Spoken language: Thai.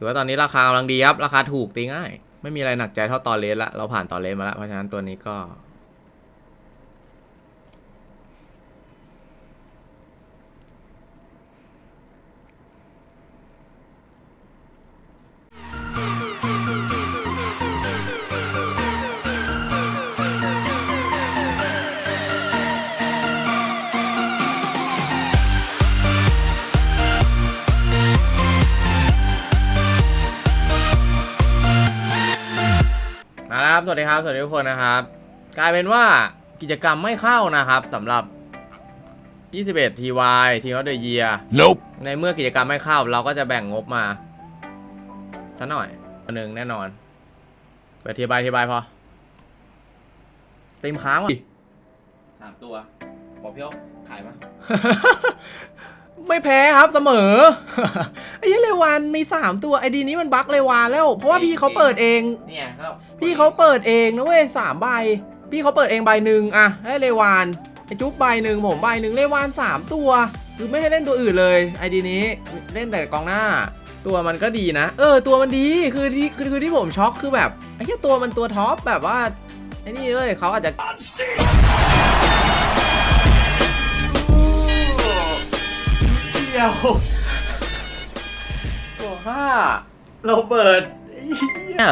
ถือว่าตอนนี้ราคากำลังดีครับ ราคาถูกตีง่าย ไม่มีอะไรหนักใจเท่าตอนเลสละ เราผ่านตอนเลสมาแล้ว เพราะฉะนั้นตัวนี้ก็ สวัสดีครับ สวัสดีทุกคนนะครับ กลายเป็นว่ากิจกรรมไม่เข้านะครับสำหรับ 21 TY Team of the Year Nope. ในเมื่อกิจกรรมไม่เข้า เราก็จะแบ่งงบมาสักหน่อยอันหนึ่งแน่นอน เปิดทีบายทีบายพอเต็มค้างว่ะสามตัวบอกพี่อ๊อฟขายปะไม่แพ้ครับเสมอไอ้เหี้ยเล วานมีสามตัวไอดีนี้มันบั๊กเลวานแล้ว เพราะว่าพี่เขาเปิดเอง เนี่ยครับพี่เขาเปิดเองนะเว้ยสามใบ พี่เขาเปิดเองใบหนึ่งอะได้เลวานไอจุ๊บใบหนึ่งผมใบหนึ่งเลวานสามตัวคือไม่ให้เล่นตัวอื่นเลยไอดีนี้เล่นแต่กองหน้า ตัวมันก็ดีนะ เออ ตัวมันดีคือที่คือคือที่ผมช็อกคือแบบไอ้แค่ตัวมันตัวท็อปแบบว่าไอ้นี่เลยเขาอาจจะเดียว ตัวห้าเราเบิดเนี่ย